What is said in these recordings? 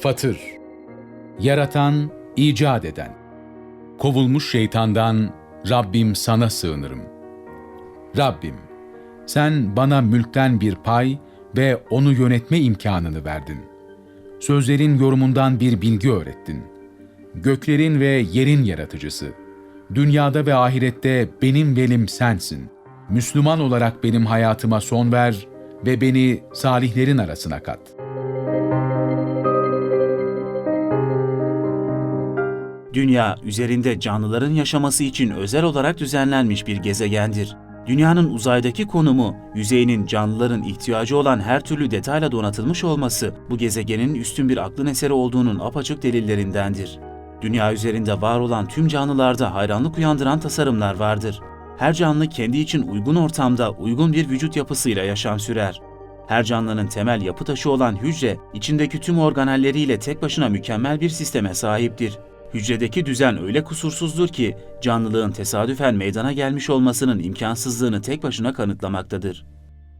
Fatır Yaratan, icat eden Kovulmuş şeytandan Rabbim sana sığınırım. Rabbim, sen bana mülkten bir pay ve onu yönetme imkanını verdin. Sözlerin yorumundan bir bilgi öğrettin. Göklerin ve yerin yaratıcısı. Dünyada ve ahirette benim velim sensin. Müslüman olarak benim hayatıma son ver ve beni salihlerin arasına kat.'' Dünya, üzerinde canlıların yaşaması için özel olarak düzenlenmiş bir gezegendir. Dünyanın uzaydaki konumu, yüzeyinin canlıların ihtiyacı olan her türlü detayla donatılmış olması, bu gezegenin üstün bir aklın eseri olduğunun apaçık delillerindendir. Dünya üzerinde var olan tüm canlılarda hayranlık uyandıran tasarımlar vardır. Her canlı kendi için uygun ortamda uygun bir vücut yapısıyla yaşam sürer. Her canlının temel yapı taşı olan hücre, içindeki tüm organelleriyle tek başına mükemmel bir sisteme sahiptir. Hücredeki düzen öyle kusursuzdur ki canlılığın tesadüfen meydana gelmiş olmasının imkansızlığını tek başına kanıtlamaktadır.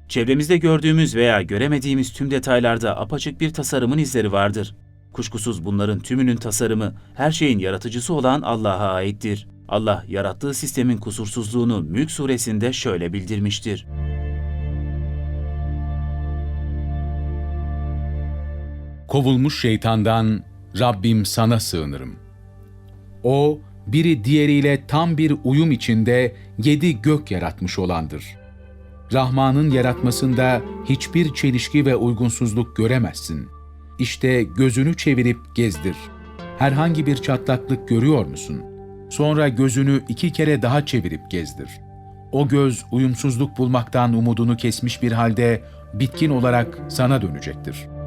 Çevremizde gördüğümüz veya göremediğimiz tüm detaylarda apaçık bir tasarımın izleri vardır. Kuşkusuz bunların tümünün tasarımı her şeyin yaratıcısı olan Allah'a aittir. Allah yarattığı sistemin kusursuzluğunu Mülk suresinde şöyle bildirmiştir. Kovulmuş şeytandan Rabbim sana sığınırım. O, biri diğeriyle tam bir uyum içinde yedi gök yaratmış olandır. Rahman'ın yaratmasında hiçbir çelişki ve uygunsuzluk göremezsin. İşte gözünü çevirip gezdir. Herhangi bir çatlaklık görüyor musun? Sonra gözünü iki kere daha çevirip gezdir. O göz uyumsuzluk bulmaktan umudunu kesmiş bir halde bitkin olarak sana dönecektir.''